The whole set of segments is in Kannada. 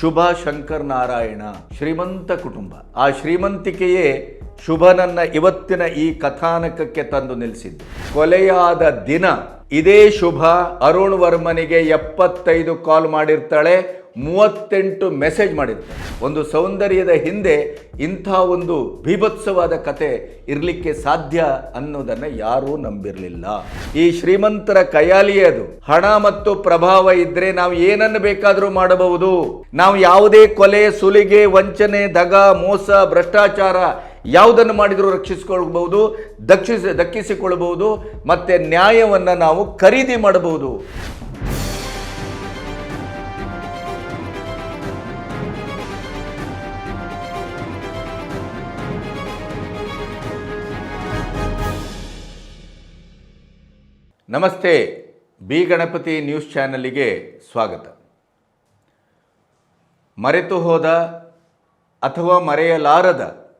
ಶುಭ ಶಂಕರ್ ನಾರಾಯಣ, ಶ್ರೀಮಂತ ಕುಟುಂಬ. ಆ ಶ್ರೀಮಂತಿಕೆಯೇ ಶುಭನನ್ನ ಇವತ್ತಿನ ಈ ಕಥಾನಕಕ್ಕೆ ತಂದು ನಿಲ್ಲಿಸಿದ್ದು ಕೊಲೆಯಾದ ದಿನ ಇದೇ ಶುಭ. ಅರುಣ್ ವರ್ಮನಿಗೆ ಎಪ್ಪತ್ತೈದು ಕಾಲ್ ಮಾಡಿರ್ತಾಳೆ. ಮೂವತ್ತೆಂಟು ಮೆಸೇಜ್ ಮಾಡಿರ್ತಾಳೆ ಒಂದು ಸೌಂದರ್ಯದ ಹಿಂದೆ ಇಂಥ ಒಂದು ಭೀಭತ್ಸವಾದ ಕತೆ ಇರಲಿಕ್ಕೆ ಸಾಧ್ಯ ಅನ್ನೋದನ್ನು ಯಾರೂ ನಂಬಿರಲಿಲ್ಲ. ಈ ಶ್ರೀಮಂತರ ಕಯಾಲಿಯೇ ಅದು. ಹಣ ಮತ್ತು ಪ್ರಭಾವ ಇದ್ರೆ ನಾವು ಏನನ್ನು ಬೇಕಾದರೂ ಮಾಡಬಹುದು. ನಾವು ಯಾವುದೇ ಕೊಲೆ, ಸುಲಿಗೆ, ವಂಚನೆ, ದಗ, ಮೋಸ, ಭ್ರಷ್ಟಾಚಾರ ಯಾವುದನ್ನು ಮಾಡಿದರೂ ರಕ್ಷಿಸಿಕೊಳ್ಬಹುದು, ದಕ್ಷಿಸಿ ದಕ್ಕಿಸಿಕೊಳ್ಳಬಹುದು, ಮತ್ತು ನ್ಯಾಯವನ್ನು ನಾವು ಖರೀದಿ ಮಾಡಬಹುದು. ನಮಸ್ತೆ, ಬಿ ಗಣಪತಿ ನ್ಯೂಸ್ ಚಾನಲಿಗೆ ಸ್ವಾಗತ. ಮರೆತು ಹೋದ ಅಥವಾ ಮರೆಯಲಾರದ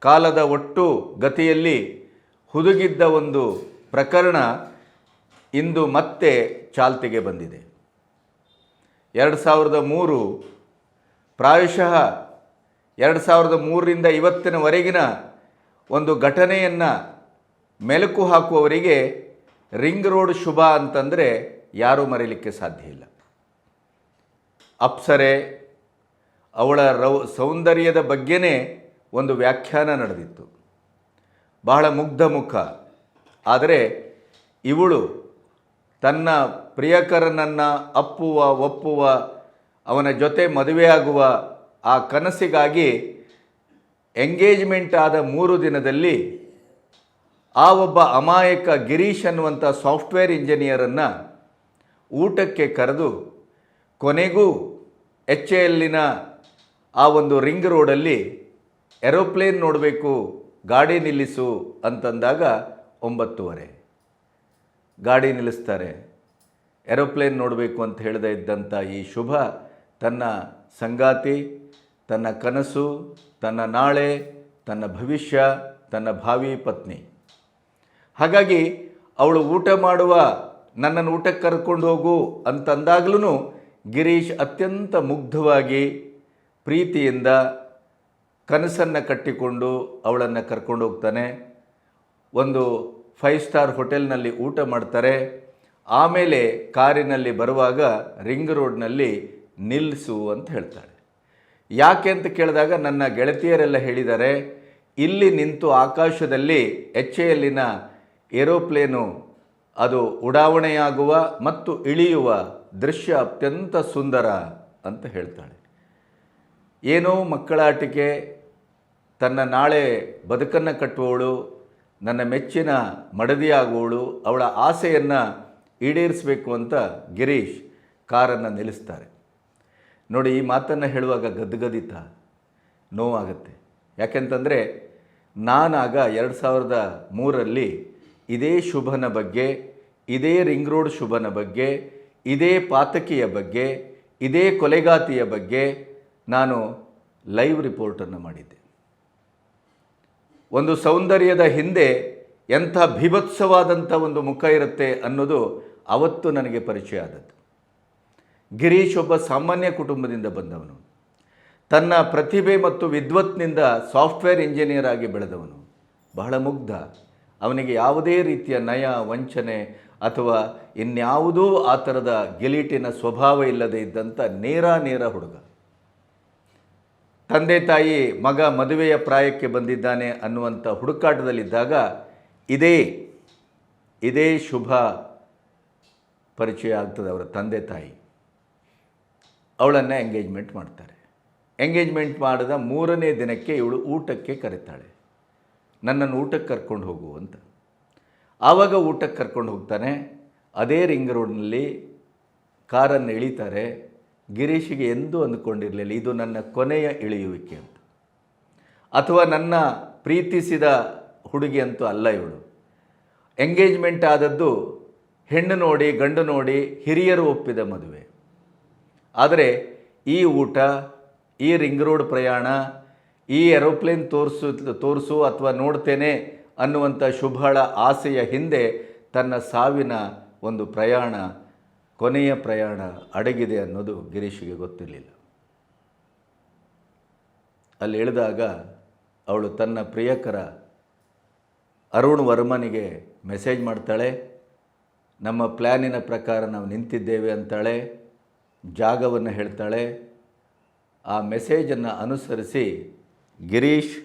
ಕಾಲದ ಒಟ್ಟು ಗತಿಯಲ್ಲಿ ಹುದುಗಿದ್ದ ಒಂದು ಪ್ರಕರಣ ಇಂದು ಮತ್ತೆ ಚಾಲ್ತಿಗೆ ಬಂದಿದೆ. ಎರಡು ಸಾವಿರದ ಮೂರು, ಪ್ರಾಯಶಃ ಎರಡು ಸಾವಿರದ ಮೂರರಿಂದ ಇವತ್ತಿನವರೆಗಿನ ಒಂದು ಘಟನೆಯನ್ನು ಮೆಲುಕು ಹಾಕುವವರಿಗೆ ರಿಂಗ್ ರೋಡ್ ಶುಭ ಅಂತಂದರೆ ಯಾರೂ ಮರೀಲಿಕ್ಕೆ ಸಾಧ್ಯ ಇಲ್ಲ. ಅಪ್ಸರೆ ಅವಳ ರೌ, ಸೌಂದರ್ಯದ ಬಗ್ಗೆನೇ ಒಂದು ವ್ಯಾಖ್ಯಾನ ನಡೆದಿತ್ತು. ಬಹಳ ಮುಗ್ಧ ಮುಖ. ಆದರೆ ಇವಳು ತನ್ನ ಪ್ರಿಯಕರನನ್ನು ಅಪ್ಪುವ, ಒಪ್ಪುವ, ಅವನ ಜೊತೆ ಮದುವೆಯಾಗುವ ಆ ಕನಸಿಗಾಗಿ ಎಂಗೇಜ್ಮೆಂಟ್ ಆದ ಮೂರು ದಿನದಲ್ಲಿ ಆ ಒಬ್ಬ ಅಮಾಯಕ ಗಿರೀಶ್ ಅನ್ನುವಂಥ ಸಾಫ್ಟ್ವೇರ್ ಇಂಜಿನಿಯರನ್ನು ಊಟಕ್ಕೆ ಕರೆದು ಕೊನೆಗೂ ಎಚ್ ಎಲ್ಲಿನ ಆ ಒಂದು ರಿಂಗ್ ರೋಡಲ್ಲಿ ಏರೋಪ್ಲೇನ್ ನೋಡಬೇಕು, ಗಾಡಿ ನಿಲ್ಲಿಸು ಅಂತಂದಾಗ ಒಂಬತ್ತುವರೆ. ಗಾಡಿ ನಿಲ್ಲಿಸ್ತಾರೆ. ಏರೋಪ್ಲೇನ್ ನೋಡಬೇಕು ಅಂತ ಹೇಳದೇ ಇದ್ದಂಥ ಈ ಶುಭ ತನ್ನ ಸಂಗಾತಿ, ತನ್ನ ಕನಸು, ತನ್ನ ನಾಳೆ, ತನ್ನ ಭವಿಷ್ಯ, ತನ್ನ ಭಾವಿ ಪತ್ನಿ. ಹಾಗಾಗಿ ಅವಳು ಊಟ ಮಾಡುವ ನನ್ನನ್ನು ಊಟಕ್ಕೆ ಕರ್ಕೊಂಡು ಹೋಗು ಅಂತಂದಾಗ್ಲೂ ಗಿರೀಶ್ ಅತ್ಯಂತ ಮುಗ್ಧವಾಗಿ ಪ್ರೀತಿಯಿಂದ ಕನಸನ್ನು ಕಟ್ಟಿಕೊಂಡು ಅವಳನ್ನು ಕರ್ಕೊಂಡು ಹೋಗ್ತಾನೆ. ಒಂದು ಫೈವ್ ಸ್ಟಾರ್ ಹೋಟೆಲ್ನಲ್ಲಿ ಊಟ ಮಾಡ್ತಾರೆ. ಆಮೇಲೆ ಕಾರಿನಲ್ಲಿ ಬರುವಾಗ ರಿಂಗ್ ರೋಡ್ನಲ್ಲಿ ನಿಲ್ಲಿಸು ಅಂತ ಹೇಳ್ತಾಳೆ ಯಾಕೆ ಅಂತ ಕೇಳಿದಾಗ ನನ್ನ ಗೆಳತಿಯರೆಲ್ಲ ಹೇಳಿದ್ದಾರೆ, ಇಲ್ಲಿ ನಿಂತು ಆಕಾಶದಲ್ಲಿ ಎಚ್ ಎಲ್ಲಿನ ಏರೋಪ್ಲೇನು ಅದು ಉಡಾವಣೆಯಾಗುವ ಮತ್ತು ಇಳಿಯುವ ದೃಶ್ಯ ಅತ್ಯಂತ ಸುಂದರ ಅಂತ ಹೇಳ್ತಾಳೆ. ಏನೋ ಮಕ್ಕಳಾಟಿಕೆ, ತನ್ನ ನಾಳೆ ಬದುಕನ್ನು ಕಟ್ಟುವವಳು, ನನ್ನ ಮೆಚ್ಚಿನ ಮಡದಿಯಾಗುವಳು ಅವಳ ಆಸೆಯನ್ನು ಈಡೇರಿಸಬೇಕು ಅಂತ ಗಿರೀಶ್ ಕಾರನ್ನು ನಿಲ್ಲಿಸ್ತಾರೆ. ನೋಡಿ ಈ ಮಾತನ್ನು ಹೇಳುವಾಗ ಗದ್ಗದಿತ ನೋವಾಗುತ್ತೆ. ಯಾಕೆಂತಂದರೆ ನಾನಾಗ ಎರಡು ಸಾವಿರದ ಮೂರರಲ್ಲಿ ಇದೇ ಶುಭನ ಬಗ್ಗೆ, ಇದೇ ರಿಂಗ್ ರೋಡ್ ಶುಭನ ಬಗ್ಗೆ, ಇದೇ ಪಾತಕಿಯ ಬಗ್ಗೆ, ಇದೇ ಕೊಲೆಗಾತಿಯ ಬಗ್ಗೆ ನಾನು ಲೈವ್ ರಿಪೋರ್ಟನ್ನು ಮಾಡಿದ್ದೆ. ಒಂದು ಸೌಂದರ್ಯದ ಹಿಂದೆ ಎಂಥ ಭೀಭತ್ಸವಾದಂಥ ಒಂದು ಮುಖ ಇರುತ್ತೆ ಅನ್ನೋದು ಅವತ್ತು ನನಗೆ ಪರಿಚಯ ಆದದ್ದು. ಗಿರೀಶ್ ಒಬ್ಬ ಸಾಮಾನ್ಯ ಕುಟುಂಬದಿಂದ ಬಂದವನು. ತನ್ನ ಪ್ರತಿಭೆ ಮತ್ತು ವಿದ್ವತ್ನಿಂದ ಸಾಫ್ಟ್ವೇರ್ ಇಂಜಿನಿಯರ್ ಆಗಿ ಬೆಳೆದವನು. ಬಹಳ ಮುಗ್ಧ. ಅವನಿಗೆ ಯಾವುದೇ ರೀತಿಯ ನಯ, ವಂಚನೆ ಅಥವಾ ಇನ್ಯಾವುದೂ ಆ ಥರದ ಗೆಲೀಟಿನ ಸ್ವಭಾವ ಇಲ್ಲದೆ ಇದ್ದಂಥ ನೇರ ನೇರ ಹುಡುಗ. ತಂದೆ, ತಾಯಿ, ಮಗ ಮದುವೆಯ ಪ್ರಾಯಕ್ಕೆ ಬಂದಿದ್ದಾನೆ ಅನ್ನುವಂಥ ಹುಡುಕಾಟದಲ್ಲಿದ್ದಾಗ ಇದೇ ಇದೇ ಶುಭ ಪರಿಚಯ ಆಗ್ತದೆ ಅವರ ತಂದೆ, ತಾಯಿ. ಅವಳನ್ನು ಎಂಗೇಜ್ಮೆಂಟ್ ಮಾಡ್ತಾರೆ. ಎಂಗೇಜ್ಮೆಂಟ್ ಮಾಡಿದ ಮೂರನೇ ದಿನಕ್ಕೆ ಇವಳು ಊಟಕ್ಕೆ ಕರೀತಾಳೆ. ನನ್ನನ್ನು ಊಟಕ್ಕೆ ಕರ್ಕೊಂಡು ಹೋಗು ಅಂತ. ಆವಾಗ ಊಟಕ್ಕೆ ಕರ್ಕೊಂಡು ಹೋಗ್ತಾನೆ. ಅದೇ ರಿಂಗ್ ರೋಡ್ನಲ್ಲಿ ಕಾರನ್ನು ಇಳಿತಾರೆ ಗಿರೀಶಿಗೆ ಎಂದೂ ಅಂದುಕೊಂಡಿರಲಿಲ್ಲ, ಇದು ನನ್ನ ಕೊನೆಯ ಇಳಿಯುವಿಕೆ ಅಂತ. ಅಥವಾ ನನ್ನ ಪ್ರೀತಿಸಿದ ಹುಡುಗಿ ಅಂತೂ ಅಲ್ಲ ಇವಳು. ಎಂಗೇಜ್ಮೆಂಟ್ ಆದದ್ದು ಹೆಣ್ಣು ನೋಡಿ, ಗಂಡು ನೋಡಿ, ಹಿರಿಯರು ಒಪ್ಪಿದ ಮದುವೆ. ಆದರೆ ಈ ಊಟ, ಈ ರಿಂಗ್ ರೋಡ್ ಪ್ರಯಾಣ ಈ ಏರೋಪ್ಲೇನ್ ತೋರಿಸು ತೋರಿಸು ಅಥವಾ ನೋಡ್ತೇನೆ ಅನ್ನುವಂಥ ಶುಭಳ ಆಸೆಯ ಹಿಂದೆ ತನ್ನ ಸಾವಿನ ಒಂದು ಪ್ರಯಾಣ, ಕೊನೆಯ ಪ್ರಯಾಣ ಅಡಗಿದೆ ಅನ್ನೋದು ಗಿರೀಶಿಗೆ ಗೊತ್ತಿರಲಿಲ್ಲ. ಅಲ್ಲಿ ಇಳಿದಾಗ ಅವಳು ತನ್ನ ಪ್ರಿಯಕರ ಅರುಣ್ ವರ್ಮನಿಗೆ ಮೆಸೇಜ್ ಮಾಡ್ತಾಳೆ, ನಮ್ಮ ಪ್ಲ್ಯಾನಿನ ಪ್ರಕಾರ ನಾವು ನಿಂತಿದ್ದೇವೆ ಅಂತಾಳೆ, ಜಾಗವನ್ನು ಹೇಳ್ತಾಳೆ, ಆ ಮೆಸೇಜನ್ನು ಅನುಸರಿಸಿ ಗಿರೀಶ್,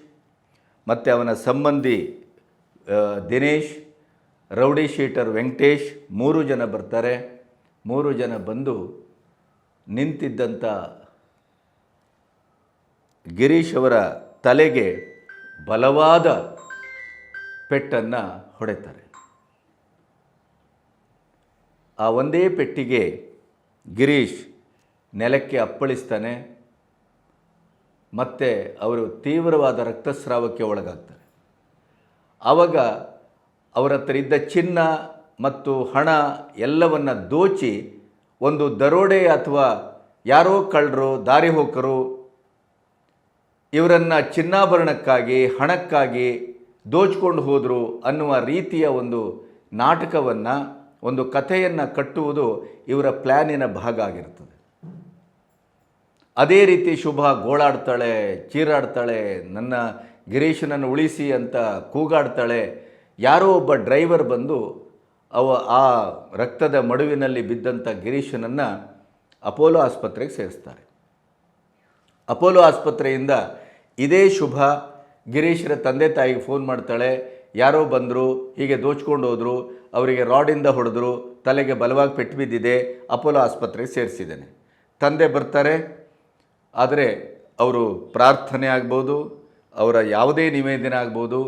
ಮತ್ತು ಅವನ ಸಂಬಂಧಿ ದಿನೇಶ್, ರೌಡಿ ಶೀಟರ್ ವೆಂಕಟೇಶ್, ಮೂರು ಜನ ಬರ್ತಾರೆ. ಮೂರು ಜನ ಬಂದು ನಿಂತಿದ್ದಂಥ ಗಿರೀಶ್ ಅವರ ತಲೆಗೆ ಬಲವಾದ ಪೆಟ್ಟನ್ನು ಹೊಡೆತಾರೆ. ಆ ಒಂದೇ ಪೆಟ್ಟಿಗೆ ಗಿರೀಶ್ ನೆಲಕ್ಕೆ ಅಪ್ಪಳಿಸ್ತಾನೆ. ಮತ್ತು ಅವರು ತೀವ್ರವಾದ ರಕ್ತಸ್ರಾವಕ್ಕೆ ಒಳಗಾಗ್ತಾರೆ. ಆವಾಗ ಅವರ ಹತ್ರ ಇದ್ದ ಚಿನ್ನ ಮತ್ತು ಹಣ ಎಲ್ಲವನ್ನು ದೋಚಿ ಒಂದು ದರೋಡೆ ಅಥವಾ ಯಾರೋ ಕಳ್ಳರು, ದಾರಿ ಹೋಕರು, ಇವರನ್ನು ಚಿನ್ನಾಭರಣಕ್ಕಾಗಿ, ಹಣಕ್ಕಾಗಿ ದೋಚ್ಕೊಂಡು ಹೋದರು ಅನ್ನುವ ರೀತಿಯ ಒಂದು ನಾಟಕವನ್ನು, ಒಂದು ಕಥೆಯನ್ನು ಕಟ್ಟುವುದು ಇವರ ಪ್ಲ್ಯಾನಿನ ಭಾಗ ಆಗಿರ್ತದೆ. ಅದೇ ರೀತಿ ಶುಭ ಗೋಳಾಡ್ತಾಳೆ, ಚೀರಾಡ್ತಾಳೆ, ನನ್ನ ಗಿರೀಶನನ್ನು ಉಳಿಸಿ ಅಂತ ಕೂಗಾಡ್ತಾಳೆ. ಯಾರೋ ಒಬ್ಬ ಡ್ರೈವರ್ ಬಂದು ಅವ ಆ ರಕ್ತದ ಮಡುವಿನಲ್ಲಿ ಬಿದ್ದಂಥ ಗಿರೀಶನನ್ನು ಅಪೋಲೋ ಆಸ್ಪತ್ರೆಗೆ ಸೇರಿಸ್ತಾರೆ. ಅಪೋಲೋ ಆಸ್ಪತ್ರೆಯಿಂದ ಇದೇ ಶುಭ ಗಿರೀಶರ ತಂದೆ ತಾಯಿಗೆ ಫೋನ್ ಮಾಡ್ತಾಳೆ, ಯಾರೋ ಬಂದರು, ಹೀಗೆ ದೋಚ್ಕೊಂಡು ಹೋದರು, ಅವರಿಗೆ ರಾಡಿಂದ ಹೊಡೆದ್ರು, ತಲೆಗೆ ಬಲವಾಗಿ ಪೆಟ್ಟು ಬಿದ್ದಿದೆ, ಅಪೋಲೋ ಆಸ್ಪತ್ರೆಗೆ ಸೇರಿಸಿದ್ದೇನೆ. ತಂದೆ ಬರ್ತಾರೆ ಆದರೆ ಅವರು ಪ್ರಾರ್ಥನೆ ಆಗ್ಬೋದು, ಅವರ ಯಾವುದೇ ನಿವೇದನೆ ಆಗ್ಬೋದು,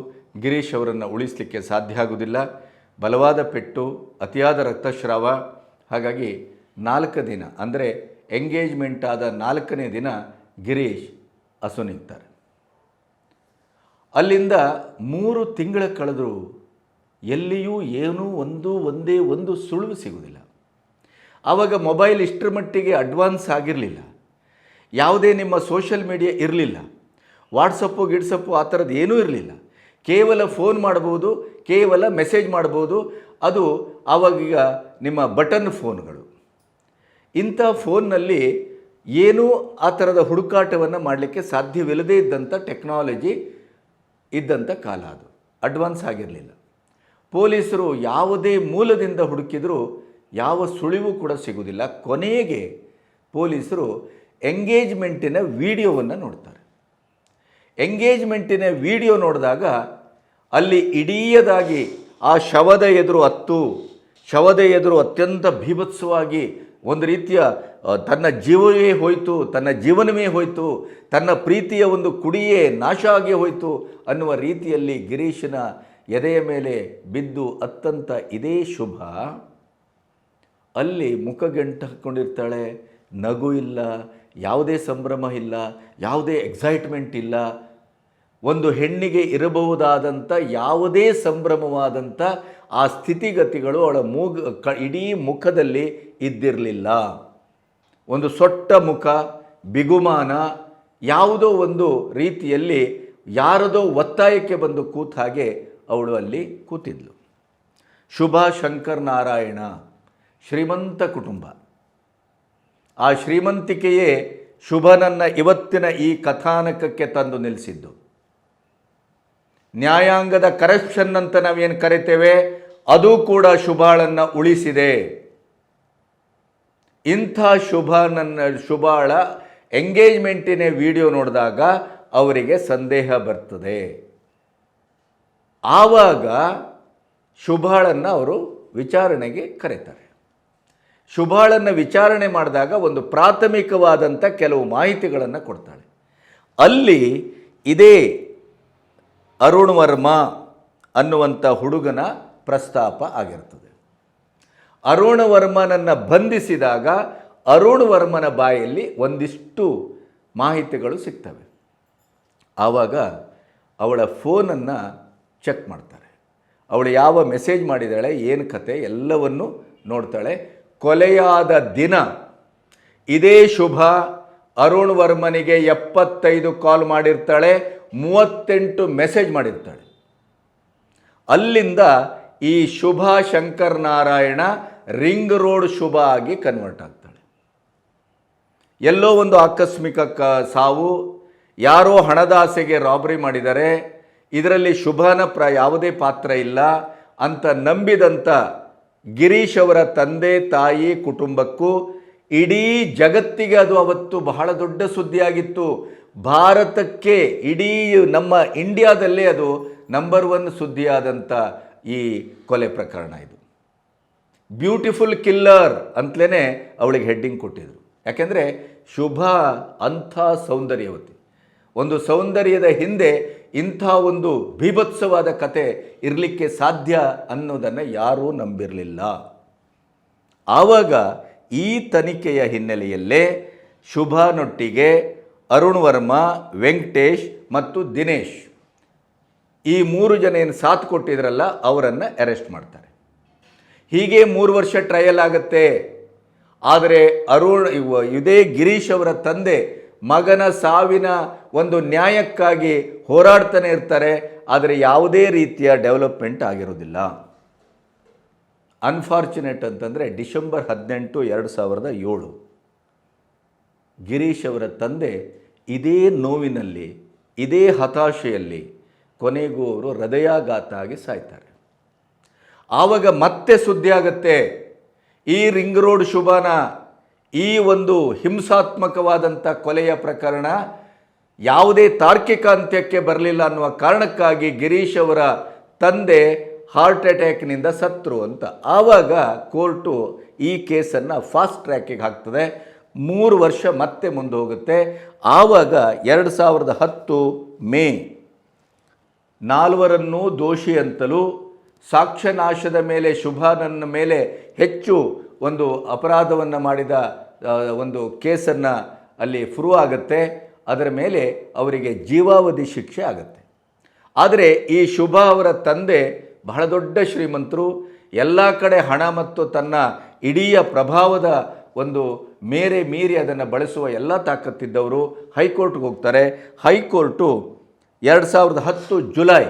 ಗಿರೀಶ್ ಅವರನ್ನು ಉಳಿಸಲಿಕ್ಕೆ ಸಾಧ್ಯ ಆಗುವುದಿಲ್ಲ ಬಲವಾದ ಪೆಟ್ಟು, ಅತಿಯಾದ ರಕ್ತಸ್ರಾವ. ಹಾಗಾಗಿ ನಾಲ್ಕು ದಿನ, ಅಂದರೆ ಎಂಗೇಜ್ಮೆಂಟ್ ಆದ ನಾಲ್ಕನೇ ದಿನ ಗಿರೀಶ್ ಅಸುನೀಗ್ತಾರೆ ಅಲ್ಲಿಂದ ಮೂರು ತಿಂಗಳ ಕಳೆದರೂ ಎಲ್ಲಿಯೂ ಏನೂ ಒಂದು, ಒಂದೇ ಒಂದು ಸುಳಿವು ಸಿಗುವುದಿಲ್ಲ. ಆವಾಗ ಮೊಬೈಲ್ ಇಷ್ಟರ ಮಟ್ಟಿಗೆ ಅಡ್ವಾನ್ಸ್ ಆಗಿರಲಿಲ್ಲ. ಯಾವುದೇ ನಿಮ್ಮ ಸೋಷಿಯಲ್ ಮೀಡಿಯಾ ಇರಲಿಲ್ಲ. ವಾಟ್ಸಪ್ಪು ಗಿಡ್ಸಪ್ಪು ಆ ಥರದ್ದು ಏನೂ ಇರಲಿಲ್ಲ. ಕೇವಲ ಫೋನ್ ಮಾಡ್ಬೋದು, ಕೇವಲ ಮೆಸೇಜ್ ಮಾಡ್ಬೋದು. ಅದು ಆವಾಗೀಗ ನಿಮ್ಮ ಬಟನ್ ಫೋನ್ಗಳು ಇಂಥ ಫೋನ್ನಲ್ಲಿ ಏನೂ ಆ ಥರದ ಹುಡುಕಾಟವನ್ನು ಮಾಡಲಿಕ್ಕೆ ಸಾಧ್ಯವಿಲ್ಲದೇ ಇದ್ದಂಥ ಟೆಕ್ನಾಲಜಿ ಇದ್ದಂಥ ಕಾಲ ಅದು. ಅಡ್ವಾನ್ಸ್ ಆಗಿರಲಿಲ್ಲ. ಪೊಲೀಸರು ಯಾವುದೇ ಮೂಲದಿಂದ ಹುಡುಕಿದರೂ ಯಾವ ಸುಳಿವು ಕೂಡ ಸಿಗುವುದಿಲ್ಲ. ಕೊನೆಗೆ ಪೊಲೀಸರು ಎಂಗೇಜ್ಮೆಂಟಿನ ವಿಡಿಯೋವನ್ನು ನೋಡ್ತಾರೆ. ಎಂಗೇಜ್ಮೆಂಟಿನ ವಿಡಿಯೋ ನೋಡಿದಾಗ ಅಲ್ಲಿ ಇಡೀಯದಾಗಿ ಆ ಶವದ ಎದುರು ಹತ್ತು, ಶವದ ಎದುರು ಅತ್ಯಂತ ಭೀಭತ್ಸವಾಗಿ ಒಂದು ರೀತಿಯ ತನ್ನ ಜೀವವೇ ಹೋಯಿತು, ತನ್ನ ಜೀವನವೇ ಹೋಯಿತು, ತನ್ನ ಪ್ರೀತಿಯ ಒಂದು ಕುಡಿಯೇ ನಾಶ ಆಗಿ ಹೋಯಿತು ಅನ್ನುವ ರೀತಿಯಲ್ಲಿ ಗಿರೀಶನ ಎದೆಯ ಮೇಲೆ ಬಿದ್ದು ಅತ್ತಂತ ಇದೇ ಶುಭ. ಅಲ್ಲಿ ಮುಖ ಹಾಕ್ಕೊಂಡಿರ್ತಾಳೆ ನಗು ಇಲ್ಲ ಯಾವುದೇ ಸಂಭ್ರಮ ಇಲ್ಲ, ಯಾವುದೇ ಎಕ್ಸೈಟ್ಮೆಂಟ್ ಇಲ್ಲ, ಒಂದು ಹೆಣ್ಣಿಗೆ ಇರಬಹುದಾದಂಥ ಯಾವುದೇ ಸಂಭ್ರಮವಾದಂಥ ಆ ಸ್ಥಿತಿಗತಿಗಳು ಅವಳ ಮೂಗ, ಕ, ಇಡೀ ಮುಖದಲ್ಲಿ ಇದ್ದಿರಲಿಲ್ಲ. ಒಂದು ಸೊಟ್ಟ ಮುಖ, ಬಿಗುಮಾನ, ಯಾವುದೋ ಒಂದು ರೀತಿಯಲ್ಲಿ ಯಾರದೋ ಒತ್ತಾಯಕ್ಕೆ ಬಂದು ಕೂತ ಹಾಗೆ ಅವಳು ಅಲ್ಲಿ ಕೂತಿದ್ಲು. ಶುಭ ಶಂಕರ್ ನಾರಾಯಣ, ಶ್ರೀಮಂತ ಕುಟುಂಬ. ಆ ಶ್ರೀಮಂತಿಕೆಯೇ ಶುಭನನ್ನ ಇವತ್ತಿನ ಈ ಕಥಾನಕಕ್ಕೆ ತಂದು ನಿಲ್ಲಿಸಿದ್ದು. ನ್ಯಾಯಾಂಗದ ಕರಪ್ಷನ್ ಅಂತ ನಾವೇನು ಕರಿತೇವೆ? ಅದು ಕೂಡ ಶುಭಾಳನ್ನು ಉಳಿಸಿದೆ. ಇಂಥ ಶುಭನನ್ನ, ಶುಭಾಳ ಎಂಗೇಜ್ಮೆಂಟಿನ ವಿಡಿಯೋ ನೋಡಿದಾಗ ಅವರಿಗೆ ಸಂದೇಹ ಬರ್ತದೆ. ಆವಾಗ ಶುಭಾಳನ್ನು ಅವರು ವಿಚಾರಣೆಗೆ ಕರೀತಾರೆ. ಶುಭಾಳನ್ನು ವಿಚಾರಣೆ ಮಾಡಿದಾಗ ಒಂದು ಪ್ರಾಥಮಿಕವಾದಂಥ ಕೆಲವು ಮಾಹಿತಿಗಳನ್ನು ಕೊಡ್ತಾಳೆ. ಅಲ್ಲಿ ಇದೇ ಅರುಣ್ ವರ್ಮ ಅನ್ನುವಂಥ ಹುಡುಗನ ಪ್ರಸ್ತಾಪ ಆಗಿರ್ತದೆ. ಅರುಣ್ ವರ್ಮನನ್ನು ಬಂಧಿಸಿದಾಗ ಅರುಣ್ ವರ್ಮನ ಬಾಯಲ್ಲಿ ಒಂದಿಷ್ಟು ಮಾಹಿತಿಗಳು ಸಿಗ್ತವೆ. ಆವಾಗ ಅವಳ ಫೋನನ್ನು ಚೆಕ್ ಮಾಡ್ತಾರೆ. ಅವಳು ಯಾವ ಮೆಸೇಜ್ ಮಾಡಿದಾಳೆ ಏನು ಕತೆ, ಎಲ್ಲವನ್ನು ನೋಡ್ತಾಳೆ. ಕೊಲೆಯಾದ ದಿನ. ಇದೇ ಶುಭ. ಅರುಣ್ ವರ್ಮನಿಗೆ ಎಪ್ಪತ್ತೈದು ಕಾಲ್ ಮಾಡಿರ್ತಾಳೆ, ಮೂವತ್ತೆಂಟು ಮೆಸೇಜ್ ಮಾಡಿರ್ತಾಳೆ. ಅಲ್ಲಿಂದ ಈ ಶುಭ ಶಂಕರ್ ನಾರಾಯಣ ರಿಂಗ್ ರೋಡ್ ಶುಭ ಆಗಿ ಕನ್ವರ್ಟ್ ಆಗ್ತಾಳೆ. ಎಲ್ಲೋ ಒಂದು ಆಕಸ್ಮಿಕ ಸಾವು, ಯಾರೋ ಹಣದಾಸೆಗೆ ರಾಬರಿ ಮಾಡಿದರೆ, ಇದರಲ್ಲಿ ಶುಭನ ಪ್ರ ಯಾವುದೇ ಪಾತ್ರ ಇಲ್ಲ ಅಂತ ನಂಬಿದಂಥ ಗಿರೀಶ್ ಅವರ ತಂದೆ, ತಾಯಿ, ಕುಟುಂಬಕ್ಕೂ ಇಡೀ ಜಗತ್ತಿಗೆ ಅದು ಅವತ್ತು ಬಹಳ ದೊಡ್ಡ ಸುದ್ದಿಯಾಗಿತ್ತು. ಭಾರತಕ್ಕೆ ಇಡೀ ನಮ್ಮ ಇಂಡಿಯಾದಲ್ಲೇ ಅದು ನಂಬರ್ ಒನ್ ಸುದ್ದಿಯಾದಂಥ ಈ ಕೊಲೆ ಪ್ರಕರಣ ಇದು. ಬ್ಯೂಟಿಫುಲ್ ಕಿಲ್ಲರ್ ಅಂತಲೇ ಅವಳಿಗೆ ಹೆಡ್ಡಿಂಗ್ ಕೊಟ್ಟಿದ್ರು. ಯಾಕೆಂದರೆ ಶುಭ, ಅಂಥ ಸೌಂದರ್ಯವತಿ. ಒಂದು ಸೌಂದರ್ಯದ ಹಿಂದೆ ಇಂಥ ಒಂದು ಭೀಭತ್ಸವಾದ ಕತೆ ಇರಲಿಕ್ಕೆ ಸಾಧ್ಯ ಅನ್ನೋದನ್ನು ಯಾರೂ ನಂಬಿರಲಿಲ್ಲ. ಆವಾಗ ಈ ತನಿಖೆಯ ಹಿನ್ನೆಲೆಯಲ್ಲೇ ಶುಭನೊಟ್ಟಿಗೆ ಅರುಣ್ ವರ್ಮಾ ವೆಂಕಟೇಶ್ ಮತ್ತು ದಿನೇಶ್ ಈ ಮೂರು ಜನ ಏನು ಸಾಥ್ ಕೊಟ್ಟಿದ್ರಲ್ಲ ಅವರನ್ನು ಅರೆಸ್ಟ್ ಮಾಡ್ತಾರೆ. ಹೀಗೆ ಮೂರು ವರ್ಷ ಟ್ರಯಲ್ ಆಗುತ್ತೆ. ಆದರೆ ಅರುಣ್ ಇದೇ ಗಿರೀಶ್ ಅವರ ತಂದೆ ಮಗನ ಸಾವಿನ ಒಂದು ನ್ಯಾಯಕ್ಕಾಗಿ ಹೋರಾಡ್ತಾನೆ ಇರ್ತಾರೆ, ಆದರೆ ಯಾವುದೇ ರೀತಿಯ ಡೆವಲಪ್ಮೆಂಟ್ ಆಗಿರೋದಿಲ್ಲ. ಅನ್ಫಾರ್ಚುನೇಟ್ ಅಂತಂದರೆ ಡಿಸೆಂಬರ್ ಹದಿನೆಂಟು ಎರಡು ಸಾವಿರದ ಏಳು. ಗಿರೀಶ್ ಅವರ ತಂದೆ ಇದೇ ನೋವಿನಲ್ಲಿ, ಇದೇ ಹತಾಶೆಯಲ್ಲಿ ಕೊನೆಗೂ ಅವರು ಹೃದಯಾಘಾತ ಆಗಿ ಸಾಯ್ತಾರೆ. ಆವಾಗ ಮತ್ತೆ ಸುದ್ದಿ ಆಗತ್ತೆ ಈ ರಿಂಗ್ ರೋಡ್ ಶುಭಾನ ಈ ಒಂದು ಹಿಂಸಾತ್ಮಕವಾದಂಥ ಕೊಲೆಯ ಪ್ರಕರಣ ಯಾವುದೇ ತಾರ್ಕಿಕ ಅಂತ್ಯಕ್ಕೆ ಬರಲಿಲ್ಲ ಅನ್ನುವ ಕಾರಣಕ್ಕಾಗಿ ಗಿರೀಶ್ ಅವರ ತಂದೆ ಹಾರ್ಟ್ ಅಟ್ಯಾಕ್ನಿಂದ ಸತ್ರು ಅಂತ. ಆವಾಗ ಕೋರ್ಟು ಈ ಕೇಸನ್ನು ಫಾಸ್ಟ್ ಟ್ರ್ಯಾಕಿಗೆ ಹಾಕ್ತದೆ. ಮೂರು ವರ್ಷ ಮತ್ತೆ ಮುಂದೆ ಹೋಗುತ್ತೆ ಆವಾಗ ಎರಡು ಸಾವಿರದ ಹತ್ತು ಮೇ ನಾಲ್ವರನ್ನು ದೋಷಿ ಅಂತಲೂ, ಸಾಕ್ಷ್ಯನಾಶದ ಮೇಲೆ, ಶುಭಾನನ್ನ ಮೇಲೆ ಹೆಚ್ಚು ಒಂದು ಅಪರಾಧವನ್ನು ಮಾಡಿದ ಒಂದು ಕೇಸನ್ನು ಅಲ್ಲಿ ಫ್ರೂ ಆಗುತ್ತೆ. ಅದರ ಮೇಲೆ ಅವರಿಗೆ ಜೀವಾವಧಿ ಶಿಕ್ಷೆ ಆಗುತ್ತೆ. ಆದರೆ ಈ ಶುಭ ಅವರ ತಂದೆ ಬಹಳ ದೊಡ್ಡ ಶ್ರೀಮಂತರು, ಎಲ್ಲ ಕಡೆ ಹಣ ಮತ್ತು ತನ್ನ ಇಡೀ ಪ್ರಭಾವದ ಒಂದು ಮೇರೆ ಮೀರಿ ಅದನ್ನು ಬಳಸುವ ಎಲ್ಲ ತಾಕತ್ತಿದ್ದವರು ಹೈಕೋರ್ಟ್ಗೆ ಹೋಗ್ತಾರೆ. ಹೈಕೋರ್ಟು ಎರಡು ಸಾವಿರದ ಹತ್ತು ಜುಲೈ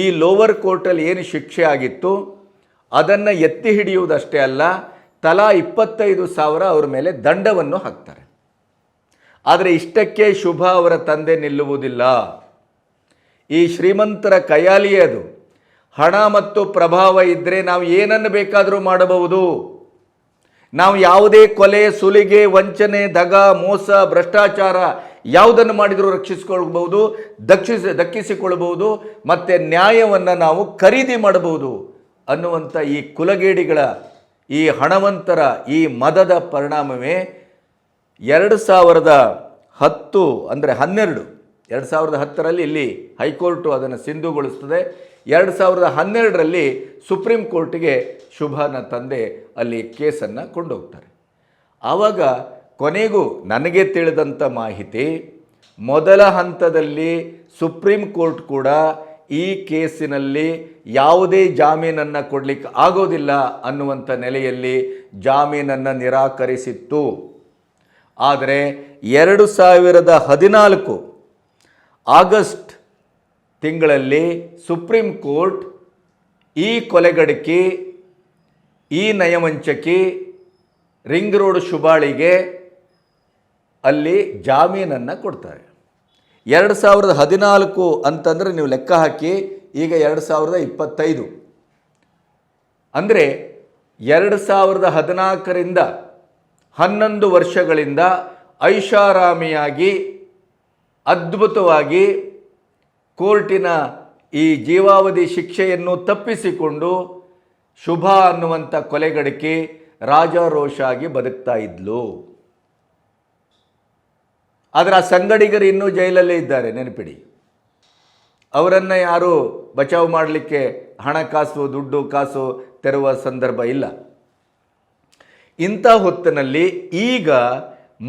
ಈ ಲೋವರ್ ಕೋರ್ಟಲ್ಲಿ ಏನು ಶಿಕ್ಷೆ ಆಗಿತ್ತು, ಅದನ್ನು ಎತ್ತಿ ಹಿಡಿಯುವುದಷ್ಟೇ ಅಲ್ಲ ತಲಾ ಇಪ್ಪತ್ತೈದು ಸಾವಿರ ಅವರ ಮೇಲೆ ದಂಡವನ್ನು ಹಾಕ್ತಾರೆ. ಆದರೆ ಇಷ್ಟಕ್ಕೆ ಶುಭ ಅವರ ತಂದೆ ನಿಲ್ಲುವುದಿಲ್ಲ. ಈ ಶ್ರೀಮಂತರ ಕೈಯಾಲಿಯೇ ಅದು. ಹಣ ಮತ್ತು ಪ್ರಭಾವ ಇದ್ದರೆ ನಾವು ಏನನ್ನು ಬೇಕಾದರೂ ಮಾಡಬಹುದು. ನಾವು ಯಾವುದೇ ಕೊಲೆ, ಸುಲಿಗೆ, ವಂಚನೆ, ದಗ, ಮೋಸ, ಭ್ರಷ್ಟಾಚಾರ ಯಾವುದನ್ನು ಮಾಡಿದರೂ ರಕ್ಷಿಸಿಕೊಳ್ಬಹುದು ದಕ್ಷಿಸಿ, ದಕ್ಕಿಸಿಕೊಳ್ಳಬಹುದು, ಮತ್ತು ನ್ಯಾಯವನ್ನು ನಾವು ಖರೀದಿ ಮಾಡಬಹುದು ಅನ್ನುವಂಥ ಈ ಕುಲಗೇಡಿಗಳ ಈ ಹಣವಂತರ ಈ ಮದದ ಪರಿಣಾಮವೇ ಎರಡು ಸಾವಿರದ ಹತ್ತು ಅಂದರೆ ಹನ್ನೆರಡು, ಎರಡು ಸಾವಿರದ ಹತ್ತರಲ್ಲಿ ಇಲ್ಲಿ ಹೈಕೋರ್ಟು ಅದನ್ನು ಸಿಂಧುಗೊಳಿಸ್ತದೆ. ಎರಡು ಸಾವಿರದ ಹನ್ನೆರಡರಲ್ಲಿ ಸುಪ್ರೀಂ ಕೋರ್ಟಿಗೆ ಶುಭನ ತಂದೆ ಅಲ್ಲಿ ಕೇಸನ್ನು ಕೊಂಡೋಗ್ತಾರೆ. ಆವಾಗ ಕೊನೆಗೂ ನನಗೆ ತಿಳಿದಂಥ ಮಾಹಿತಿ, ಮೊದಲ ಹಂತದಲ್ಲಿ ಸುಪ್ರೀಂ ಕೋರ್ಟ್ ಕೂಡ ಈ ಕೇಸಿನಲ್ಲಿ ಯಾವುದೇ ಜಾಮೀನನ್ನು ಕೊಡಲಿಕ್ಕೆ ಆಗೋದಿಲ್ಲ ಅನ್ನುವಂಥ ನೆಲೆಯಲ್ಲಿ ಜಾಮೀನನ್ನು ನಿರಾಕರಿಸಿತ್ತು. ಆದರೆ ಎರಡು ಸಾವಿರದ ಹದಿನಾಲ್ಕು ಆಗಸ್ಟ್ ತಿಂಗಳಲ್ಲಿ ಸುಪ್ರೀಂ ಕೋರ್ಟ್ ಈ ಕೊಲೆಗಡಕಿ, ಈ ನಯವಂಚಕಿ ರಿಂಗ್ ರೋಡ್ ಶುಭಾಳಿಗೆ ಅಲ್ಲಿ ಜಾಮೀನನ್ನು ಕೊಡ್ತಾರೆ. ಎರಡು ಸಾವಿರದ ಹದಿನಾಲ್ಕು ಅಂತಂದರೆ ನೀವು ಲೆಕ್ಕ ಹಾಕಿ, ಈಗ ಎರಡು ಸಾವಿರದ ಇಪ್ಪತ್ತೈದು. ಅಂದರೆ ಎರಡು ಸಾವಿರದ ಹದಿನಾಲ್ಕರಿಂದ ಹನ್ನೊಂದು ವರ್ಷಗಳಿಂದ ಐಷಾರಾಮಿಯಾಗಿ, ಅದ್ಭುತವಾಗಿ ಕೋರ್ಟಿನ ಈ ಜೀವಾವಧಿ ಶಿಕ್ಷೆಯನ್ನು ತಪ್ಪಿಸಿಕೊಂಡು ಶುಭ ಅನ್ನುವಂಥ ಕೊಲೆಗಡಕಿ ರಾಜಾರೋಷಾಗಿ ಬದುಕ್ತಾ ಇದ್ಲು. ಆದರೆ ಆ ಸಂಗಡಿಗರು ಇನ್ನೂ ಜೈಲಲ್ಲೇ ಇದ್ದಾರೆ, ನೆನಪಿಡಿ. ಅವರನ್ನು ಯಾರು ಬಚಾವ್ ಮಾಡಲಿಕ್ಕೆ ಹಣಕಾಸು ದುಡ್ಡು ಕಾಸು ತೆರುವ ಸಂದರ್ಭ ಇಲ್ಲ. ಇಂಥ ಹೊತ್ತಿನಲ್ಲಿ ಈಗ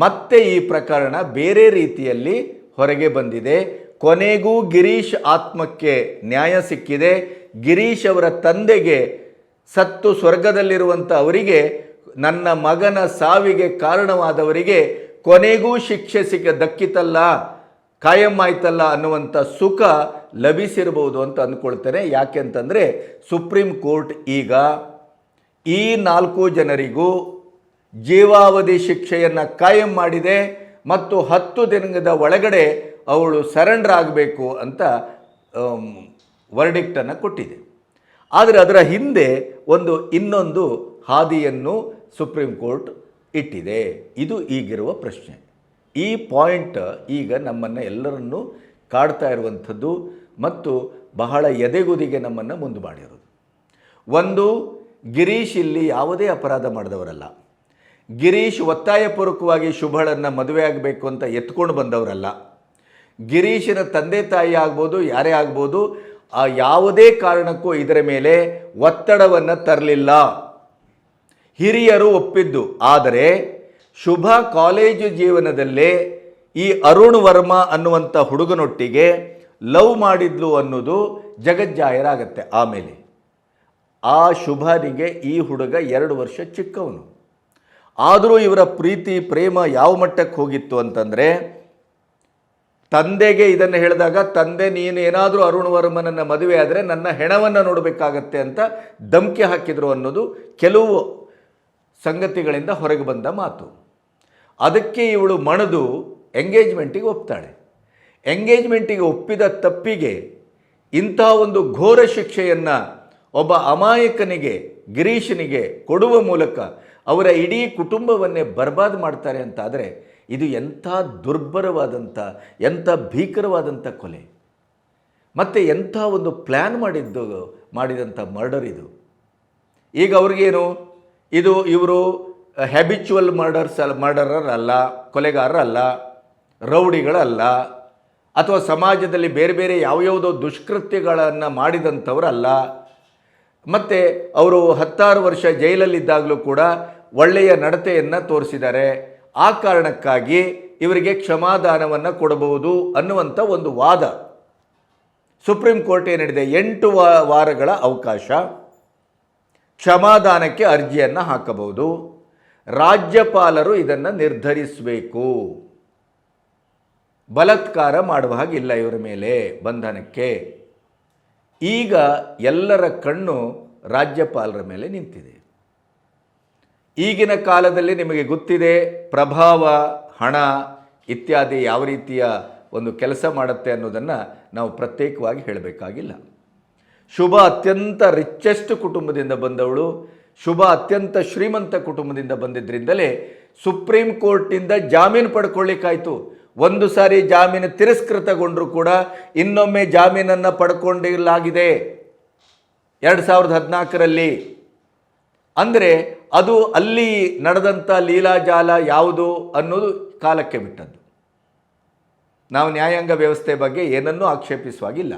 ಮತ್ತೆ ಈ ಪ್ರಕರಣ ಬೇರೆ ರೀತಿಯಲ್ಲಿ ಹೊರಗೆ ಬಂದಿದೆ. ಕೊನೆಗೂ ಗಿರೀಶ್ ಆತ್ಮಕ್ಕೆ ನ್ಯಾಯ ಸಿಕ್ಕಿದೆ. ಗಿರೀಶ್ ಅವರ ತಂದೆಗೆ ಸತ್ತು ಸ್ವರ್ಗದಲ್ಲಿರುವಂಥ ಅವರಿಗೆ, ನನ್ನ ಮಗನ ಸಾವಿಗೆ ಕಾರಣವಾದವರಿಗೆ ಕೊನೆಗೂ ಶಿಕ್ಷೆ ಸಿಕ್ಕ ದಕ್ಕಿತಲ್ಲ, ಕಾಯಂ ಆಯ್ತಲ್ಲ ಅನ್ನುವಂಥ ಸುಖ ಲಭಿಸಿರಬಹುದು ಅಂತ ಅಂದ್ಕೊಳ್ತೇನೆ. ಯಾಕೆಂತಂದರೆ ಸುಪ್ರೀಂ ಕೋರ್ಟ್ ಈಗ ಈ ನಾಲ್ಕು ಜನರಿಗೂ ಜೀವಾವಧಿ ಶಿಕ್ಷೆಯನ್ನು ಕಾಯಂ ಮಾಡಿದೆ ಮತ್ತು ಹತ್ತು ದಿನದ ಒಳಗಡೆ ಅವಳು ಸರೆಂಡರ್ ಆಗಬೇಕು ಅಂತ ವರ್ಡಿಕ್ಟನ್ನು ಕೊಟ್ಟಿದೆ. ಆದರೆ ಅದರ ಹಿಂದೆ ಒಂದು ಇನ್ನೊಂದು ಹಾದಿಯನ್ನು ಸುಪ್ರೀಂ ಕೋರ್ಟ್ ಇಟ್ಟಿದೆ. ಇದು ಈಗಿರುವ ಪ್ರಶ್ನೆ. ಈ ಪಾಯಿಂಟ್ ಈಗ ನಮ್ಮನ್ನು ಎಲ್ಲರನ್ನೂ ಕಾಡ್ತಾ ಇರುವಂಥದ್ದು ಮತ್ತು ಬಹಳ ಎದೆಗುದಿಗೆ ನಮ್ಮನ್ನು ಮುಂದೆ ಮಾಡಿರೋದು. ಒಂದು, ಗಿರೀಶ್ ಇಲ್ಲಿ ಯಾವುದೇ ಅಪರಾಧ ಮಾಡಿದವರಲ್ಲ. ಗಿರೀಶ್ ಒತ್ತಾಯಪೂರ್ವಕವಾಗಿ ಶುಭಳನ್ನು ಮದುವೆ ಆಗಬೇಕು ಅಂತ ಎತ್ಕೊಂಡು ಬಂದವರಲ್ಲ. ಗಿರೀಶನ ತಂದೆ ತಾಯಿ ಆಗ್ಬೋದು, ಯಾರೇ ಆಗ್ಬೋದು, ಆ ಯಾವುದೇ ಕಾರಣಕ್ಕೂ ಇದರ ಮೇಲೆ ಒತ್ತಡವನ್ನು ತರಲಿಲ್ಲ. ಹಿರಿಯರು ಒಪ್ಪಿದ್ದು. ಆದರೆ ಶುಭ ಕಾಲೇಜು ಜೀವನದಲ್ಲೇ ಈ ಅರುಣ್ ವರ್ಮ ಅನ್ನುವಂಥ ಹುಡುಗನೊಟ್ಟಿಗೆ ಲವ್ ಮಾಡಿದ್ಲು ಅನ್ನೋದು ಜಗಜ್ಜಾಹೀರಾಗತ್ತೆ ಆಮೇಲೆ ಆ ಶುಭನಿಗೆ ಈ ಹುಡುಗ ಎರಡು ವರ್ಷ ಚಿಕ್ಕವನು. ಆದರೂ ಇವರ ಪ್ರೀತಿ, ಪ್ರೇಮ ಯಾವ ಮಟ್ಟಕ್ಕೆ ಹೋಗಿತ್ತು ಅಂತಂದರೆ ತಂದೆಗೆ ಇದನ್ನು ಹೇಳಿದಾಗ, ತಂದೆ, ನೀನು ಏನಾದರೂ ಅರುಣ್ ವರ್ಮನನ್ನು ಮದುವೆ ಆದರೆ ನನ್ನ ಹೆಣವನ್ನು ನೋಡಬೇಕಾಗತ್ತೆ ಅಂತ ಧಮಕಿ ಹಾಕಿದರು ಅನ್ನೋದು ಕೆಲವು ಸಂಗತಿಗಳಿಂದ ಹೊರಗೆ ಬಂದ ಮಾತು. ಅದಕ್ಕೆ ಇವಳು ಮಣದು ಎಂಗೇಜ್ಮೆಂಟಿಗೆ ಒಪ್ತಾಳೆ. ಎಂಗೇಜ್ಮೆಂಟಿಗೆ ಒಪ್ಪಿದ ತಪ್ಪಿಗೆ ಇಂಥ ಒಂದು ಘೋರ ಶಿಕ್ಷೆಯನ್ನು ಒಬ್ಬ ಅಮಾಯಕನಿಗೆ, ಗಿರೀಶನಿಗೆ ಕೊಡುವ ಮೂಲಕ ಅವರ ಇಡೀ ಕುಟುಂಬವನ್ನೇ ಬರ್ಬಾದ್ ಮಾಡ್ತಾರೆ ಅಂತಾದರೆ ಇದು ಎಂಥ ದುರ್ಬರವಾದಂಥ, ಎಂಥ ಭೀಕರವಾದಂಥ ಕೊಲೆ. ಮತ್ತು ಎಂಥ ಒಂದು ಪ್ಲ್ಯಾನ್ ಮಾಡಿದ್ದು, ಮಾಡಿದಂಥ ಮರ್ಡರ್ ಇದು. ಈಗ ಅವ್ರಿಗೇನು? ಇದು ಇವರು ಹ್ಯಾಬಿಚುವಲ್ ಮರ್ಡರ್ಸ್ ಅಲ್ಲ ಮರ್ಡರರ್ ಅಲ್ಲ ಕೊಲೆಗಾರರಲ್ಲ, ರೌಡಿಗಳಲ್ಲ, ಅಥವಾ ಸಮಾಜದಲ್ಲಿ ಬೇರೆ ಬೇರೆ ಯಾವ್ಯಾವುದೋ ದುಷ್ಕೃತ್ಯಗಳನ್ನು ಮಾಡಿದಂಥವರಲ್ಲ. ಮತ್ತು ಅವರು ಹತ್ತಾರು ವರ್ಷ ಜೈಲಲ್ಲಿದ್ದಾಗಲೂ ಕೂಡ ಒಳ್ಳೆಯ ನಡತೆಯನ್ನು ತೋರಿಸಿದ್ದಾರೆ. ಆ ಕಾರಣಕ್ಕಾಗಿ ಇವರಿಗೆ ಕ್ಷಮಾದಾನವನ್ನು ಕೊಡಬಹುದು ಅನ್ನುವಂಥ ಒಂದು ವಾದ. ಸುಪ್ರೀಂ ಕೋರ್ಟ್ ಏನಿದೆ? ಎಂಟು ವಾರಗಳ ಅವಕಾಶ. ಕ್ಷಮಾದಾನಕ್ಕೆ ಅರ್ಜಿಯನ್ನು ಹಾಕಬಹುದು. ರಾಜ್ಯಪಾಲರು ಇದನ್ನು ನಿರ್ಧರಿಸಬೇಕು. ಬಲತ್ಕಾರ ಮಾಡುವ ಹಾಗಿಲ್ಲ ಇವರ ಮೇಲೆ ಬಂಧನಕ್ಕೆ. ಈಗ ಎಲ್ಲರ ಕಣ್ಣು ರಾಜ್ಯಪಾಲರ ಮೇಲೆ ನಿಂತಿದೆ. ಈಗಿನ ಕಾಲದಲ್ಲಿ ನಿಮಗೆ ಗೊತ್ತಿದೆ, ಪ್ರಭಾವ, ಹಣ ಇತ್ಯಾದಿ ಯಾವ ರೀತಿಯ ಒಂದು ಕೆಲಸ ಮಾಡುತ್ತೆ ಅನ್ನೋದನ್ನು ನಾವು ಪ್ರತ್ಯೇಕವಾಗಿ ಹೇಳಬೇಕಾಗಿಲ್ಲ. ಶುಭ ಅತ್ಯಂತ ರಿಚೆಸ್ಟ್ ಕುಟುಂಬದಿಂದ ಬಂದವಳು, ಶುಭ ಅತ್ಯಂತ ಶ್ರೀಮಂತ ಕುಟುಂಬದಿಂದ ಬಂದಿದ್ದರಿಂದಲೇ ಸುಪ್ರೀಂ ಕೋರ್ಟ್ನಿಂದ ಜಾಮೀನು ಪಡ್ಕೊಳ್ಳಿಕ್ಕಾಯಿತು. ಒಂದು ಸಾರಿ ಜಾಮೀನು ತಿರಸ್ಕೃತಗೊಂಡರೂ ಕೂಡ ಇನ್ನೊಮ್ಮೆ ಜಾಮೀನನ್ನು ಪಡ್ಕೊಂಡಿಲಾಗಿದೆ ಎರಡು ಸಾವಿರದ ಹದಿನಾಲ್ಕರಲ್ಲಿ. ಅಂದರೆ ಅದು ಅಲ್ಲಿ ನಡೆದಂಥ ಲೀಲಾಜಾಲ ಯಾವುದು ಅನ್ನೋದು ಕಾಲಕ್ಕೆ ಬಿಟ್ಟದ್ದು. ನಾವು ನ್ಯಾಯಾಂಗ ವ್ಯವಸ್ಥೆ ಬಗ್ಗೆ ಏನನ್ನೂ ಆಕ್ಷೇಪಿಸುವಾಗಿಲ್ಲ.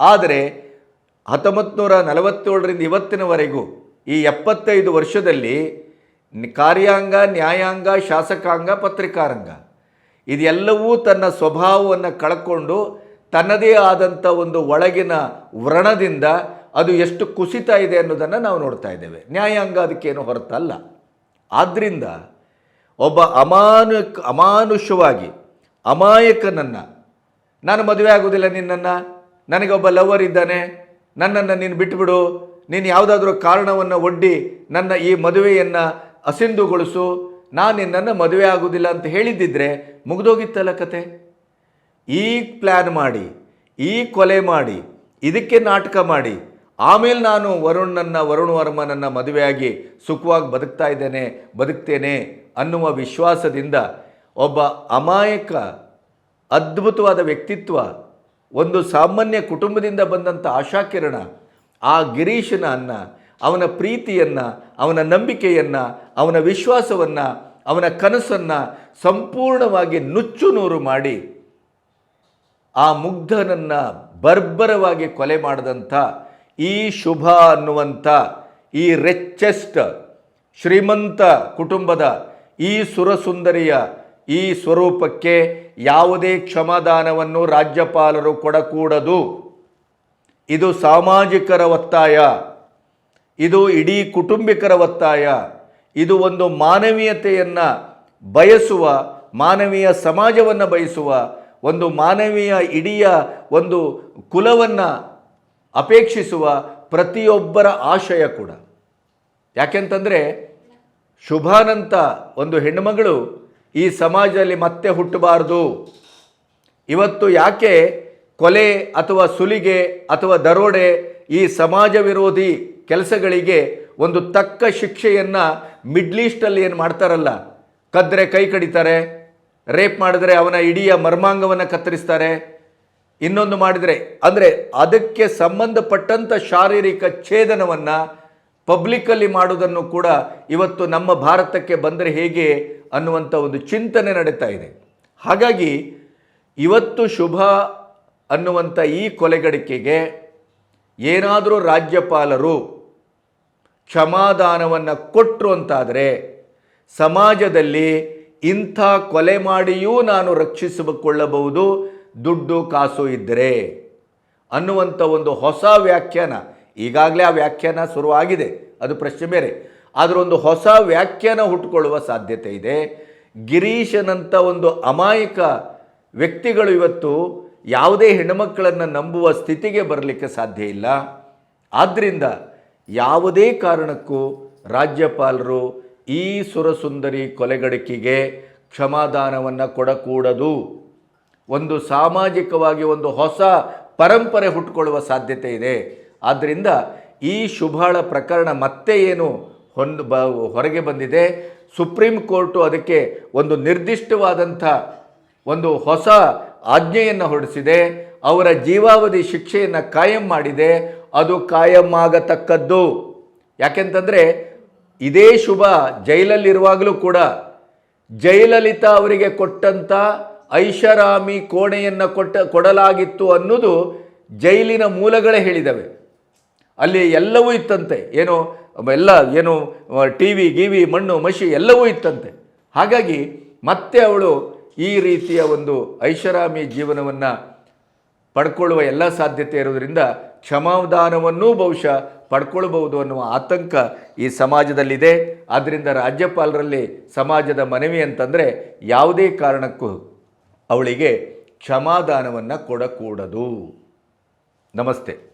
ಆದರೆ ಹತ್ತೊಂಬತ್ತು ನೂರ ನಲವತ್ತೇಳರಿಂದ ಇವತ್ತಿನವರೆಗೂ ಈ ಎಪ್ಪತ್ತೈದು ವರ್ಷದಲ್ಲಿ ಕಾರ್ಯಾಂಗ, ನ್ಯಾಯಾಂಗ, ಶಾಸಕಾಂಗ, ಪತ್ರಿಕಾರಂಗ ಇದೆಲ್ಲವೂ ತನ್ನ ಸ್ವಭಾವವನ್ನು ಕಳ್ಕೊಂಡು ತನ್ನದೇ ಆದಂಥ ಒಂದು ಒಳಗಿನ ವ್ರಣದಿಂದ ಅದು ಎಷ್ಟು ಕುಸಿತ ಇದೆ ಅನ್ನೋದನ್ನು ನಾವು ನೋಡ್ತಾ ಇದ್ದೇವೆ. ನ್ಯಾಯಾಂಗ ಅದಕ್ಕೇನು ಹೊರತಲ್ಲ. ಆದ್ದರಿಂದ ಒಬ್ಬ ಅಮಾನು ಅಮಾನುಷವಾಗಿ, ಅಮಾಯಕನನ್ನು, ನಾನು ಮದುವೆ ಆಗೋದಿಲ್ಲ ನಿನ್ನನ್ನು, ನನಗೊಬ್ಬ ಲವರ್ ಇದ್ದಾನೆ ನನ್ನನ್ನು ನೀನು ಬಿಟ್ಟುಬಿಡು ನೀನು ಯಾವುದಾದ್ರೂ ಕಾರಣವನ್ನು ಒಡ್ಡಿ ನನ್ನ ಈ ಮದುವೆಯನ್ನು ಅಸಿಂಧುಗೊಳಿಸು. ನಾನು ನಿನ್ನನ್ನು ಮದುವೆ ಆಗುವುದಿಲ್ಲ ಅಂತ ಹೇಳಿದ್ದಿದ್ರೆ ಮುಗಿದೋಗಿತ್ತಲ್ಲ ಕತೆ. ಈ ಪ್ಲ್ಯಾನ್ ಮಾಡಿ, ಈ ಕೊಲೆ ಮಾಡಿ, ಇದಕ್ಕೆ ನಾಟಕ ಮಾಡಿ, ಆಮೇಲೆ ನಾನು ವರುಣನ್ನ ವರುಣ ವರ್ಮನನ್ನು ಮದುವೆಯಾಗಿ ಸುಖವಾಗಿ ಬದುಕ್ತಾ ಇದ್ದೇನೆ, ಬದುಕ್ತೇನೆ ಅನ್ನುವ ವಿಶ್ವಾಸದಿಂದ ಒಬ್ಬ ಅಮಾಯಕ, ಅದ್ಭುತವಾದ ವ್ಯಕ್ತಿತ್ವ ಒಂದು ಸಾಮಾನ್ಯ ಕುಟುಂಬದಿಂದ ಬಂದಂಥ ಆಶಾಕಿರಣ, ಆ ಗಿರೀಶನ ಅನ್ನ, ಅವನ ಪ್ರೀತಿಯನ್ನು, ಅವನ ನಂಬಿಕೆಯನ್ನು, ಅವನ ವಿಶ್ವಾಸವನ್ನು, ಅವನ ಕನಸನ್ನು ಸಂಪೂರ್ಣವಾಗಿ ನುಚ್ಚು ನೂರು ಮಾಡಿ ಆ ಮುಗ್ಧನನ್ನು ಬರ್ಬರವಾಗಿ ಕೊಲೆ ಮಾಡಿದಂಥ ಈ ಶುಭ ಅನ್ನುವಂಥ ಈ ರೆಚ್ಚೆಸ್ಟ್ ಶ್ರೀಮಂತ ಕುಟುಂಬದ ಈ ಸುರಸುಂದರಿಯ ಈ ಸ್ವರೂಪಕ್ಕೆ ಯಾವುದೇ ಕ್ಷಮಾದಾನವನ್ನು ರಾಜ್ಯಪಾಲರು ಕೊಡಕೂಡದು. ಇದು ಸಾಮಾಜಿಕರ ಒತ್ತಾಯ. ಇದು ಇಡೀ ಕುಟುಂಬಿಕರ ಒತ್ತಾಯ. ಇದು ಒಂದು ಮಾನವೀಯತೆಯನ್ನು ಬಯಸುವ, ಮಾನವೀಯ ಸಮಾಜವನ್ನು ಬಯಸುವ, ಒಂದು ಮಾನವೀಯ ಇಡಿಯ ಒಂದು ಕುಲವನ್ನು ಅಪೇಕ್ಷಿಸುವ ಪ್ರತಿಯೊಬ್ಬರ ಆಶಯ ಕೂಡ. ಯಾಕೆಂತಂದರೆ ಶುಭಾನಂತ ಒಂದು ಹೆಣ್ಣುಮಗಳು ಈ ಸಮಾಜದಲ್ಲಿ ಮತ್ತೆ ಹುಟ್ಟಬಾರದು. ಇವತ್ತು ಯಾಕೆ ಕೊಲೆ ಅಥವಾ ಸುಲಿಗೆ ಅಥವಾ ದರೋಡೆ ಈ ಸಮಾಜ ವಿರೋಧಿ ಕೆಲಸಗಳಿಗೆ ಒಂದು ತಕ್ಕ ಶಿಕ್ಷೆಯನ್ನು ಮಿಡ್ಲ್ ಈಸ್ಟಲ್ಲಿ ಏನು ಮಾಡ್ತಾರಲ್ಲ ಕದ್ದರೆ ಕೈ ಕಡಿತಾರೆ, ರೇಪ್ ಮಾಡಿದ್ರೆ ಅವನ ಇಡೀ ಮರ್ಮಾಂಗವನ್ನು ಕತ್ತರಿಸ್ತಾರೆ. ಇನ್ನೊಂದು ಮಾಡಿದರೆ, ಅಂದರೆ ಅದಕ್ಕೆ ಸಂಬಂಧಪಟ್ಟಂಥ ಶಾರೀರಿಕ ಛೇದನವನ್ನು ಪಬ್ಲಿಕಲ್ಲಿ ಮಾಡುವುದನ್ನು ಕೂಡ ಇವತ್ತು ನಮ್ಮ ಭಾರತಕ್ಕೆ ಬಂದರೆ ಹೇಗೆ ಅನ್ನುವಂಥ ಒಂದು ಚಿಂತನೆ ನಡೀತಾ ಇದೆ. ಹಾಗಾಗಿ ಇವತ್ತು ಶುಭ ಅನ್ನುವಂಥ ಈ ಕೊಲೆಗಡಿಕೆಗೆ ಏನಾದರೂ ರಾಜ್ಯಪಾಲರು ಕ್ಷಮಾದಾನವನ್ನು ಕೊಟ್ಟರು ಅಂತಾದರೆ ಸಮಾಜದಲ್ಲಿ ಇಂಥ ಕೊಲೆ ಮಾಡಿಯೂ ನಾನು ರಕ್ಷಿಸಿಕೊಳ್ಳಬಹುದು, ದುಡ್ಡು ಕಾಸು ಇದ್ದರೆ ಅನ್ನುವಂಥ ಒಂದು ಹೊಸ ವ್ಯಾಖ್ಯಾನ. ಈಗಾಗಲೇ ಆ ವ್ಯಾಖ್ಯಾನ ಶುರುವಾಗಿದೆ. ಅದು ಪ್ರಶ್ನೆ ಬೇರೆ. ಆದರೆ ಒಂದು ಹೊಸ ವ್ಯಾಖ್ಯಾನ ಹುಟ್ಟುಕೊಳ್ಳುವ ಸಾಧ್ಯತೆ ಇದೆ. ಗಿರೀಶನಂಥ ಒಂದು ಅಮಾಯಕ ವ್ಯಕ್ತಿಗಳು ಇವತ್ತು ಯಾವುದೇ ಹೆಣ್ಣುಮಕ್ಕಳನ್ನು ನಂಬುವ ಸ್ಥಿತಿಗೆ ಬರಲಿಕ್ಕೆ ಸಾಧ್ಯ ಇಲ್ಲ. ಆದ್ದರಿಂದ ಯಾವುದೇ ಕಾರಣಕ್ಕೂ ರಾಜ್ಯಪಾಲರು ಈ ಸುರಸುಂದರಿ ಕೊಲೆಗಡಕಿಗೆ ಕ್ಷಮಾದಾನವನ್ನು ಕೊಡಕೂಡದು. ಒಂದು ಸಾಮಾಜಿಕವಾಗಿ ಒಂದು ಹೊಸ ಪರಂಪರೆ ಹುಟ್ಟುಕೊಳ್ಳುವ ಸಾಧ್ಯತೆ ಇದೆ. ಆದ್ದರಿಂದ ಈ ಶುಭಾಳ ಪ್ರಕರಣ ಮತ್ತೆ ಏನು ಹೊಂದು ಬ, ಹೊರಗೆ ಬಂದಿದೆ. ಸುಪ್ರೀಂ ಕೋರ್ಟು ಅದಕ್ಕೆ ಒಂದು ನಿರ್ದಿಷ್ಟವಾದಂಥ ಒಂದು ಹೊಸ ಆಜ್ಞೆಯನ್ನು ಹೊರಡಿಸಿದೆ. ಅವರ ಜೀವಾವಧಿ ಶಿಕ್ಷೆಯನ್ನು ಕಾಯಂ ಮಾಡಿದೆ. ಅದು ಕಾಯಂ ಆಗತಕ್ಕದ್ದು ಯಾಕೆಂತಂದರೆ, ಇದೇ ಶುಭ ಜೈಲಲ್ಲಿರುವಾಗಲೂ ಕೂಡ ಜಯಲಲಿತಾ ಅವರಿಗೆ ಕೊಟ್ಟಂಥ ಐಷಾರಾಮಿ ಕೋಣೆಯನ್ನು ಕೊಟ್ಟ, ಕೊಡಲಾಗಿತ್ತು ಅನ್ನೋದು ಜೈಲಿನ ಮೂಲಗಳೇ ಹೇಳಿದವೆ. ಅಲ್ಲಿ ಎಲ್ಲವೂ ಇತ್ತಂತೆ. ಏನು, ಎಲ್ಲ, ಏನು ಟಿ ವಿ ಗಿವಿ, ಮಣ್ಣು, ಮಷಿ ಎಲ್ಲವೂ ಇತ್ತಂತೆ. ಹಾಗಾಗಿ ಮತ್ತೆ ಅವಳು ಈ ರೀತಿಯ ಒಂದು ಐಷಾರಾಮಿ ಜೀವನವನ್ನು ಪಡ್ಕೊಳ್ಳುವ ಎಲ್ಲ ಸಾಧ್ಯತೆ ಇರೋದರಿಂದ ಕ್ಷಮಾದಾನವನ್ನೂ ಬಹುಶಃ ಪಡ್ಕೊಳ್ಬಹುದು ಅನ್ನುವ ಆತಂಕ ಈ ಸಮಾಜದಲ್ಲಿದೆ. ಆದ್ದರಿಂದ ರಾಜ್ಯಪಾಲರಲ್ಲಿ ಸಮಾಜದ ಮನವಿ ಅಂತಂದರೆ ಯಾವುದೇ ಕಾರಣಕ್ಕೂ ಅವಳಿಗೆ ಕ್ಷಮಾದಾನವನ್ನು ಕೊಡಕೂಡದು. ನಮಸ್ತೆ.